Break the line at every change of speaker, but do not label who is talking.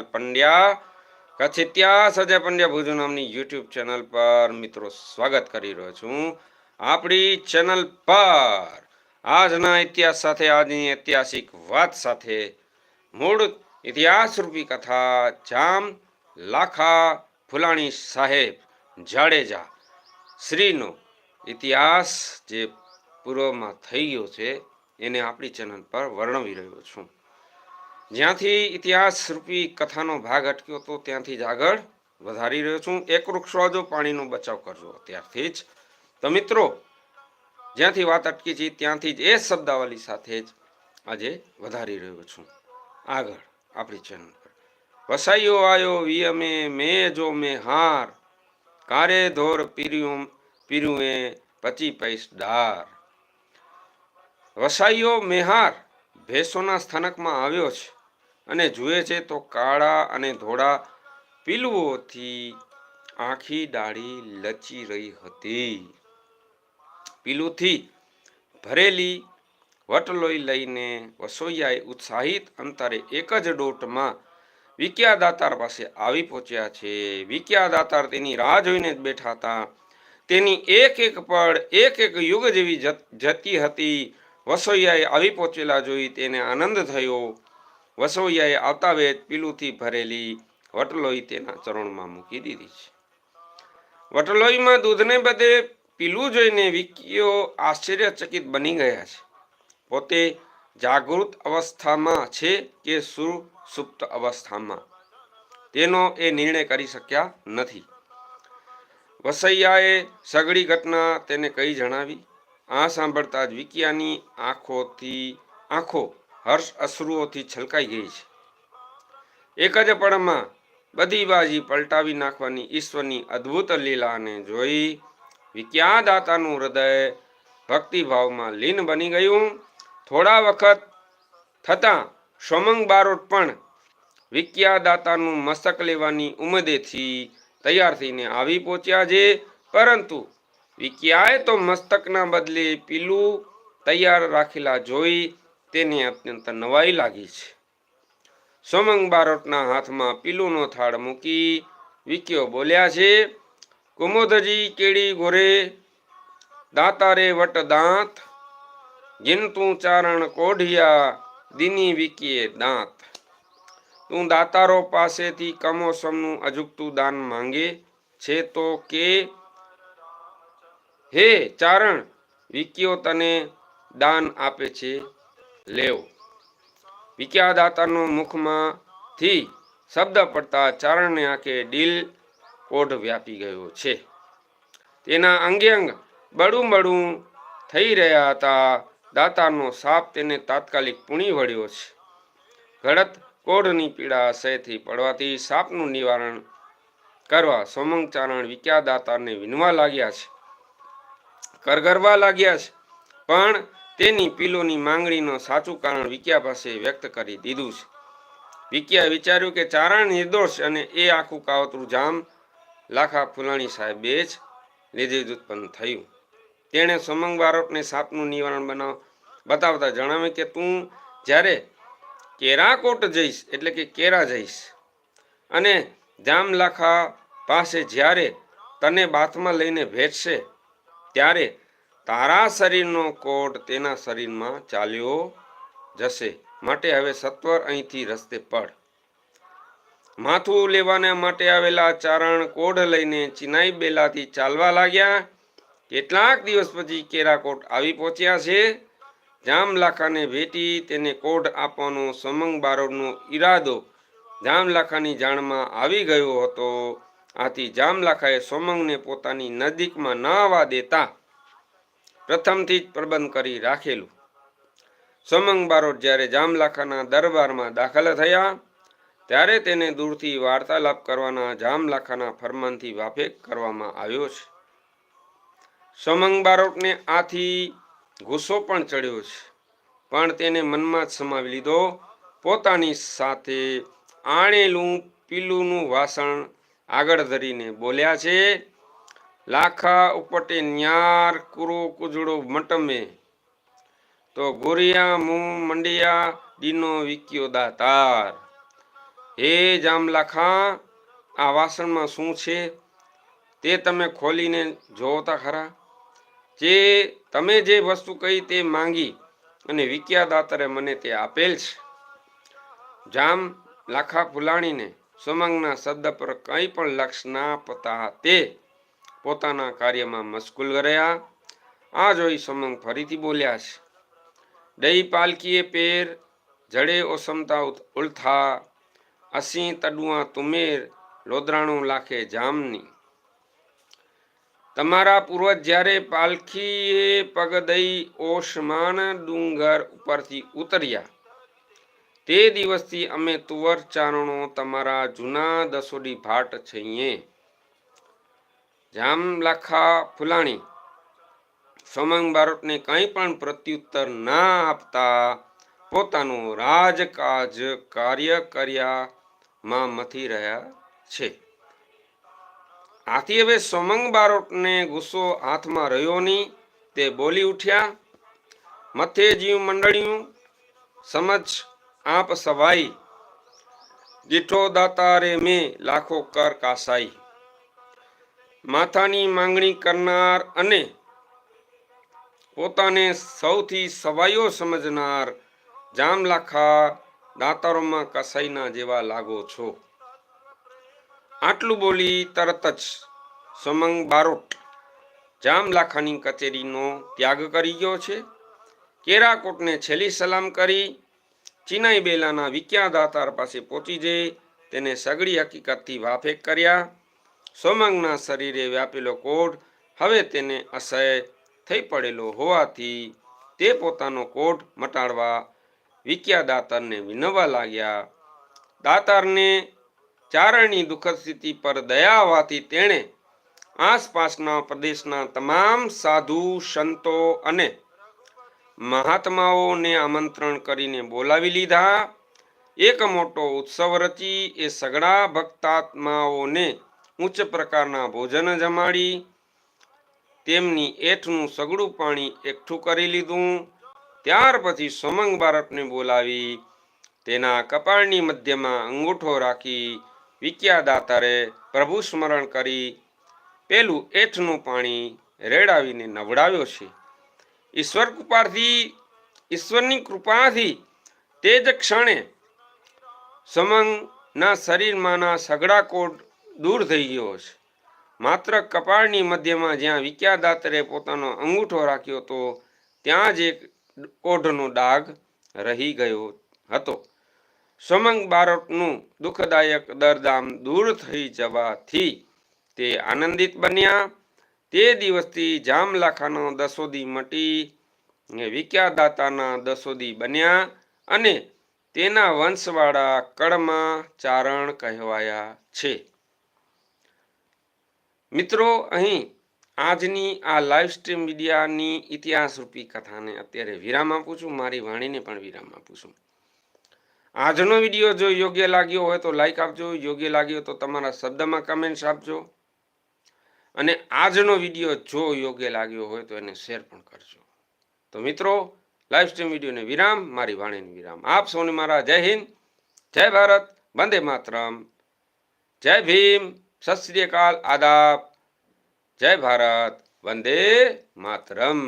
પંડ્યા કચ્છ ઇતિહાસ અજય પંડ્યા ભુજ નામની YouTube channel પર મિત્રો સ્વાગત કરી રહ્યો છું. આપણી ચેનલ પર આજના ઇતિહાસ સાથે, આજની ઐતિહાસિક વાત સાથે મૂળ ઇતિહાસ રૂપી કથા જામ લાખા ફુલાણી સાહેબ જાડેજા શ્રીનો ઇતિહાસ જે પૂર્વમાં થઈ ગયો છે, એને આપણી ચેનલ પર વર્ણવી રહ્યો છું. જ્યાંથી ઇતિહાસ રૂપી કથાનો ભાગ અટક્યો હતો, ત્યાંથી જ આગળ વધારી રહ્યો છું. એક વૃક્ષ વાજો, પાણીનો બચાવ કરજો. ત્યારથી જ. તો મિત્રો, જ્યાંથી વાત અટકી છે, ત્યાંથી જ એ શબ્દાવલી સાથે જ આજે વધારી રહ્યો છું. આગળ આપણી ચેનલ પર. વસાઈઓ આયો વિયમે મે જો મે હાર. કારે ધોર પીર્યું પીર્યું એ પચી પૈસ ડાર. વસાઈઓ મેહાર ભેંસોના સ્થાનકમાં આવ્યો છે. અને જુએ છે તો કાળા અને ધોળા પીલુઓથી આખી ડાળી લચી રહી હતી. પીલુથી ભરેલી વટલોઈ લઈને વસોઈયાએ ઉત્સાહિત અંતરે એક જ ડોટમાં વિક્યા દાતાર પાસે આવી પહોંચ્યા છે. વિક્યા દાતાર તેની રાહ જોઈને જ બેઠા હતા. તેની એક એક પળ, એક એક યુગ જેવી જત- જતી હતી. વસોઈયાએ આવી પહોંચેલા જોઈ તેને આનંદ થયો. વસોઈયાએ આવતા વેત પીલુથી ભરેલી વટલોઈ તેના ચરણમાં મૂકી દીધી છે. વટલોઈમાં દૂધને બદલે પીલું જોઈને વિકીઓ આશ્ચર્યચકિત બની ગયા છે. પોતે જાગૃત અવસ્થામાં છે કે સુસુપ્ત અવસ્થામાં? તેનો એ નિર્ણય કરી શક્યા નથી. વસૈયાએ સગળી ઘટના તેને કઈ જણાવી. આ સાંભળતા જ વિકિયાની આંખોથી, આંખો હર્ષ અશ્રુઓથી છલકાઈ ગઈ છે. એક જ પળમાં બધી બાજી પલટાવી નાખવાની ઈશ્વરની અદ્ભુત લીલાને જોઈ વિક્યાદાતાનું હૃદય ભક્તિભાવમાં લીન બની ગયું. થોડા વખત થતાં સોમંગ બારોટ પણ વિક્યાદાતાનું મસ્તક લેવાની ઉમદેથી તૈયાર થઈને આવી પહોંચ્યા છે. પરંતુ વિક્યાએ તો મસ્તકના બદલે પીલું તૈયાર રાખેલા જોઈ તેને અત્યંત નવાઈ લાગી છે. સોમંગ બારોટના હાથમાં પીલુનો થાળ મૂકી વિક્યો બોલ્યા છે, કુમોદજી કેડી ગોરે દાતારે વટ દાંત, ગિનતું ચારણ કોઢિયા દિની વિકીએ દાંત. તું દાતારો પાસેથી કમોસમનું અજુકતું દાન માંગે છે તો કે, હે ચારણ વિકીઓ તને દાન આપે છે. લેવ. વિક્યા દાતાનો મુખમાંથી શબ્દ પડતા ચારણને આંખે ડીલ કોઢ વ્યાપી ગયો છે. તેના અંગે અંગ બળું બળું થઈ રહ્યા હતા. દાતાનો સાપ તેને તાત્કાલિક પૂણી વળ્યો છે. ઘડત કોઢની પીડા અસહ્યથી પડવાથી સાપનું નિવારણ કરવા સોમંગ ચારણ વિક્યા દાતાને વિનવા લાગ્યા છે. કરગરવા લાગ્યા છે. પણ તેની પીલોની માંગણીનો સાચું કારણ વિક્યા પાસે વ્યક્ત કરી દીધું છે. વિક્યાએ વિચાર્યું કે ચારણ નિર્દોષ અને એ આખું કાવતરું જામ લાખા ફુલાણી સાહેબે જ લીધે જ ઉત્પન્ન થયું. તેણે સમંગ બારોટને સાપનું નિવારણ બનાવ, બતાવતા જણાવ્યું કે, તું જ્યારે કેરાકોટ જઈશ, એટલે કે કેરા જઈશ, અને જામલાખા પાસે જ્યારે તને બાથમાં લઈને ભેટશે, ત્યારે તારા શરીરનો કોટ તેના શરીરમાં ચાલ્યો જશે. માટે હવે સત્વર અહીંથી રસ્તે પડ. માથું લેવાના માટે આવેલા ચારણ કોઢ લઈને ચિનાઈ બેલાથી ચાલવા લાગ્યા. કેટલાક દિવસ પછી કેરાકોટ આવી પહોંચ્યા છે. જામલાખાને ભેટી તેને કોઢ આપવાનો સમંગ બારોડનો ઈરાદો જામલાખાની જાણમાં આવી ગયો હતો. આથી જામલાખાએ સોમંગને પોતાની નજીકમાં ન આવવા દેતા પ્રથમથી જ પ્રબંધ કરી રાખેલું. સોમંગ બારોટ જ્યારે જામલાખાના દરબારમાં દાખલ થયા, ત્યારે તેને દૂરથી વાર્તાલાપ કરવાના જામલાખાના ફરમાનથી વાફેક કરવામાં આવ્યો છે. સોમંગ બારોટને આથી ગુસ્સો પણ ચડ્યો છે, પણ તેને મનમાં જ સમાવી લીધો, પોતાની સાથે આણેલું, પીલુંનું વાસણ આગળ ધરીને બોલ્યા છે લાખા ઉપટે ન્યાર કુરુ કુજડો મટમે. તો ગોરિયા મું મંડિયા દીનો વિક્યો દાતાર. હે જામલાખા આ વાસણમાં શું છે? તે તમે ખોલીને જોતા ખરા? જે તમે જે વસ્તુ કહી તે માંગી અને વિક્યા દાતરે મને તે આપેલ છે. જામ લાખા ફુલાણીને સુમંગના શબ્દ પર કંઈ પણ લક્ષ ના પતા તે. પોતાના કાર્યમાં મશગુલ રહ્યા. આ જોઈ સમંગ ફરીથી બોલ્યા છે દઈ પાલકીએ પેર જડે ઓસમતા ઉલથા, અસી તડુઆ તુમેર લોદરાણું લાખે જામની. તમારા પૂર્વજ જ્યારે પાલખીએ પગ દઈ ઓસમાન ડુંગર ઉપરથી ઉતર્યા. તે દિવસથી અમે તુવર ચારણો તમારા જૂના દસોડી ભાટ છીએ જામ લાખા ફુલાણી. સોમંગ બારોટને કંઈ પણ પ્રત્યુત્તર ના આપતા પોતાનું રાજકાજ કાર્ય કર્યામાં મથી રહ્યા છે. આથી હવે સોમંગ બારોટને ગુસ્સો હાથમાં રહ્યો નહીં, તે બોલી ઉઠ્યા, મથે જીવ મંડળિયું, સમજ આપ સવાઈ દીઠો દાતારે મેં લાખો કર કાસાઈ. માથાની માંગણી કરનાર અને પોતાને સૌથી સવાયો સમજનાર જામલાખા દાતારોમાં કસાઈના જેવા લાગો છો. આટલું બોલી તરત જ સમંગ બારોટ જામલાખાની કચેરીનો ત્યાગ કરી ગયો છે. કેરાકોટને છેલ્લી સલામ કરી ચિનાઈ બેલાના વિક્યા દાતાર પાસે પહોંચી જઈ તેને સગડી હકીકતથી વાફેક કર્યા. સોમંગના શરીરે વ્યાપેલો કોઢ હવે તેને અસહ્ય થઈ પડેલો હોવાથી તે પોતાનો કોઢ મટાડવા વિક્યા દાતારને વિનવવા લાગ્યા. દાતારને ચારણની દુઃખદ સ્થિતિ પર દયા આવવાથી તેણે આસપાસના પ્રદેશના તમામ સાધુ, સંતો અને મહાત્માઓને આમંત્રણ કરીને બોલાવી લીધા. એક મોટો ઉત્સવ રચી એ સગડા ભક્તાત્માઓને ઉચ્ચ પ્રકારના ભોજન જમાડી, તેમની એઠનું સગડું પાણી એકઠું કરી લીધું. ત્યાર પછી સોમંગ બાળકને બોલાવી, તેના કપાળની મધ્યમાં અંગૂઠો રાખી વિક્યા દાતારે પ્રભુ સ્મરણ કરી, પેલું એઠનું પાણી રેડાવીને નવડાવ્યો છે. ઈશ્વર કૃપાથી, ઈશ્વરની કૃપાથી તે જ ક્ષણે સમંગના શરીરમાંના સગડા કોટ દૂર થઈ ગયો છે. માત્ર કપાળની મધ્યમાં જ્યાં વિક્યા દાતરે પોતાનો અંગૂઠો રાખ્યો હતો ત્યાં જ એક ઓઢનો ડાઘ રહી ગયો હતો. સમંગ બારોટનું દુઃખદાયક દરદામ દૂર થઈ જવાથી તે આનંદિત બન્યા. તે દિવસથી જામલાખાનો દસોદી મટી વિક્યા દાતાના દસોદી બન્યા અને તેના વંશવાળા કળમાં ચારણ કહેવાયા છે. મિત્રો, અહીં આજની આ લાઈવ સ્ટ્રીમ મીડિયાની ઇતિહાસ રૂપી કથાને અત્યારે વિરામ આપું છું. મારી વાણીને પણ વિરામ આપું છું. આજનો વીડિયો જો યોગ્ય લાગ્યો હોય તો લાઈક આપજો. યોગ્ય લાગ્યો તો તમારા શબ્દમાં કમેન્ટ્સ આપજો. અને આજનો વીડિયો જો યોગ્ય લાગ્યો હોય તો એને શેર પણ કરજો. તો મિત્રો લાઈવ સ્ટ્રીમ વિડીયોને વિરામ, મારી વાણીને વિરામ. આપ સૌને મારા જય હિન્દ, જય ભારત, વંદે માતરમ. જય ભીમ. સત શ્રી અકાલ આદાબ જય ભારત વંદે માતરમ